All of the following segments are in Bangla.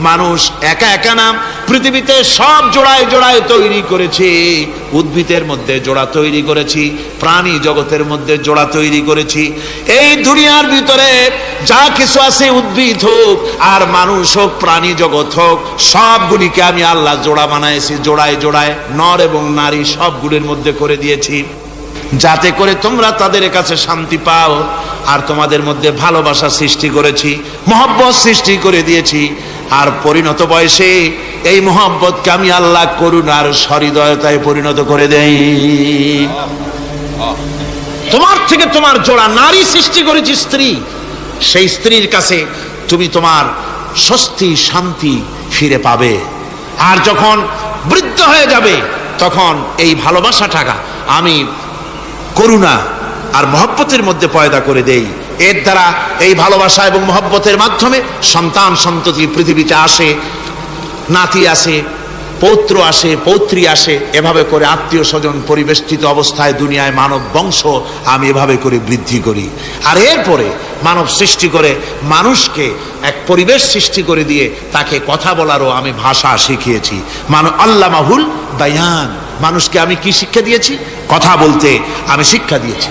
মানুষ একা একা নাম পৃথিবীতে সব জোড়ায় জোড়ায় তৈরি করেছে। উদ্ভিদের মধ্যে জোড়া তৈরি করেছি, প্রাণী জগতের মধ্যে জোড়া তৈরি করেছি। এই দুনিয়ার ভিতরে যা কিছু আছে উদ্ভিদ হোক আর মানুষ হোক, প্রাণী জগৎ হোক, সবগুলিকে আমি আল্লাহ জোড়া বানাইছি, জোড়ায় জোড়ায় নর এবং নারী সবগুলির মধ্যে করে দিয়েছি। যাতে করে তোমরা তাদের কাছে শান্তি পাও। আর তোমাদের মধ্যে ভালোবাসা সৃষ্টি করেছি, মহব্বত সৃষ্টি করে দিয়েছি, আর পরিণত বয়সে এই মহব্বতকে আমি আল্লাহ করুণার সহৃদয়তায় পরিণত করে দেই। তোমার থেকে তোমার জোড়া নারী সৃষ্টি করেছি স্ত্রী। সেই স্ত্রীর কাছে তুমি তোমার স্বস্তি, শান্তি ফিরে পাবে। আর যখন বৃদ্ধ হয়ে যাবে, তখন এই ভালোবাসাটাকা আমি করুণা আর মহব্বতের মধ্যে পয়দা করে দেই। এর দ্বারা এই ভালোবাসা এবং মহব্বতের মাধ্যমে সন্তান সন্ততি পৃথিবীতে আসে, নাতি আসে, পৌত্র আসে, পৌত্রী আসে, এভাবে করে আত্মীয় স্বজন পরিবেষ্টিত অবস্থায় দুনিয়ায় মানব বংশ আমি এভাবে করে বৃদ্ধি করি। আর এরপরে মানব সৃষ্টি করে মানুষকে এক পরিবেশ সৃষ্টি করে দিয়ে তাকে কথা বলারও আমি ভাষা শিখিয়েছি। মানব আল্লাহ মাহুল বায়ান। মানুষকে আমি কি শিক্ষা দিয়েছি? কথা বলতে আমি শিক্ষা দিয়েছি।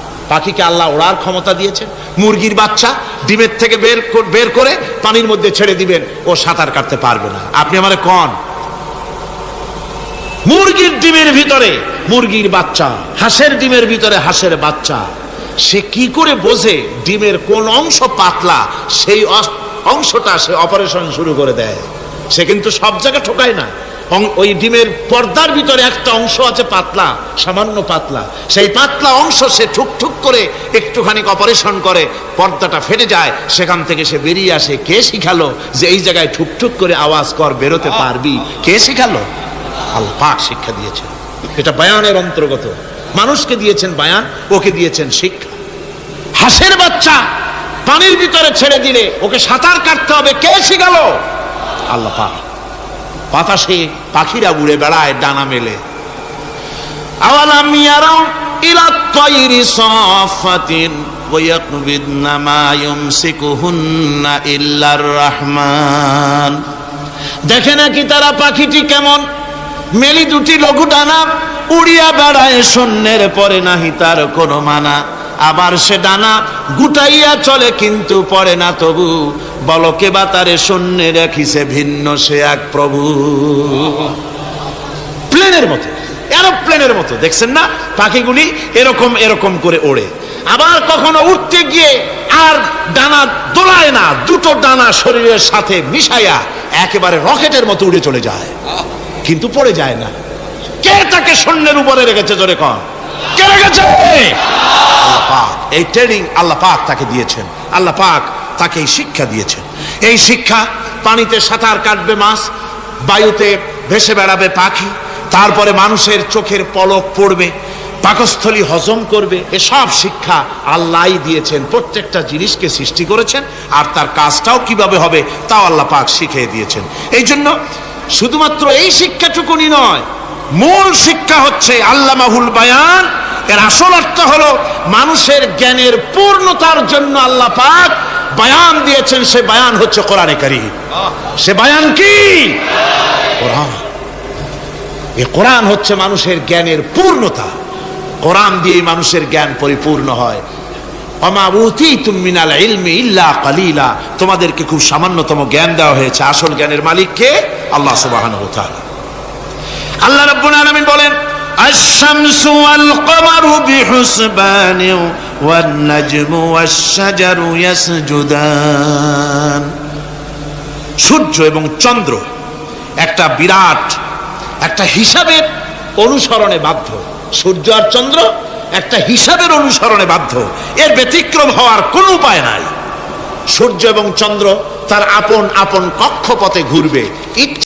পাখিকে আল্লাহ ওড়ার ক্ষমতা দিয়েছেন, মুরগির বাচ্চা ডিমের থেকে বের বের করে পানির মধ্যে ছেড়ে দিবেন, ও সাঁতার কাটতে পারবে না। আপনি আমারে কন? মুরগির ডিমের ভিতরে মুরগির বাচ্চা, হাঁসের ডিমের ভিতরে হাঁসের বাচ্চা, সে কি করে বোঝে ডিমের কোন অংশ পাতলা, সেই অংশটা সে অপারেশন শুরু করে দেয়। সে কিন্তু সব জায়গায় ঠোকায় না। ওই ডিমের পর্দার ভিতরে একটা অংশ আছে পাতলা, সামান্য পাতলা। সেই পাতলা অংশ সে ঠুক ঠুক করে একটুখানি অপারেশন করে, পর্দাটা ফেটে যায়, সেখান থেকে সে বেরিয়ে আসে। কে শিখালো যে এই জায়গায় ঠুক ঠুক করে আওয়াজ কর, বেরোতে পারবি? কে শিখালো? আল্লাহ শিক্ষা দিয়েছেন। এটা বায়ানের অন্তর্গত। মানুষকে দিয়েছেন বায়ান, ওকে দিয়েছেন শিক্ষা। হাঁসের বাচ্চা পানির ভিতরে ছেড়ে দিলে ওকে সাঁতার কাটতে হবে। কে শিখালো? আল্লাহ পাক। বাতাসে পাখিরা উড়ে বেড়ায় ডানা মেলে আওয়ালাম ইয়ারাও ইলা তাইরি সাফাতিন ويقبضن ما يمسكهن إلا الرحمن দেখে নাকি তারা পাখিটি কেমন মেলি দুটি লঘু ডানা উড়িয়া বেড়ায় শূন্যের পরে নাহি তার কোনো মানা আবার সে ডানা গুটাইয়া চলে কিন্তু পড়ে না তবু। বলকে বা তারে শূন্যে রাখিছে ভিন্ন সে এক প্রভু। প্লেনের মতো, এরোপ্লেনের মতো, দেখছেন না? পাখিগুলি এরকম এরকম করে ওড়ে। আবার কখনো উঠতে গিয়ে আর ডানা দোলায় না, দুটো ডানা শরীরের সাথে মিশাইয়া একেবারে রকেটের মতো উড়ে চলে যায়। কিন্তু পড়ে যায় না। কে তাকে শূন্যের উপরে রেখেছে জোরে কন? কে রেখেছে? পাক। এই ট্রেনিং আল্লাহ পাক তাকে দিয়েছেন। আল্লাহ পাক তাকে এই শিক্ষা দিয়েছেন। এই শিক্ষা পানিতে সাঁতার কাটবে মাছ, বায়ুতে ভেসে বেড়াবে পাখি, তারপরে মানুষের চোখের পলক পড়বে, পাকস্থলী হজম করবে। এসব শিক্ষা আল্লাহই দিয়েছেন। প্রত্যেকটা জিনিসকে সৃষ্টি করেছেন আর তার কাজটাও কীভাবে হবে তাও আল্লাহ পাক শিখিয়ে দিয়েছেন। এই জন্য শুধুমাত্র এই শিক্ষাটুকুনি নয়, মূল শিক্ষা হচ্ছে আল্লাহ মাহুল বায়ান এর আসল অর্থ হলো, মানুষের জ্ঞানের পূর্ণতার জন্য আল্লাহ পাক বায়ান দিয়েছেন, সে বায়ান হচ্ছে কোরআনে কারিম। সে বায়ান কি? কোরআন। এ কোরআন হচ্ছে মানুষের জ্ঞানের পূর্ণতা। কোরআন দিয়ে মানুষের জ্ঞান পরিপূর্ণ হয়। তোমাদেরকে খুব সামান্যতম জ্ঞান দেওয়া হয়েছে। আসল জ্ঞানের মালিক কে? আল্লাহ তাআলা। আল্লাহ রাব্বুল আলামিন বলেন الشمس والقمر بحسبان والنجم والشجر يسجدان সূর্য এবং চন্দ্র একটা বিরাট একটা হিসাবের অনুসরণে বাধ্য সূর্য আর চন্দ্র একটা হিসাবের অনুসরণে বাধ্য এর ব্যতিক্রম হওয়ার কোনো উপায় নাই সূর্য এবং চন্দ্র তার আপন আপন কক্ষপথে ঘুরবে ইচ্ছে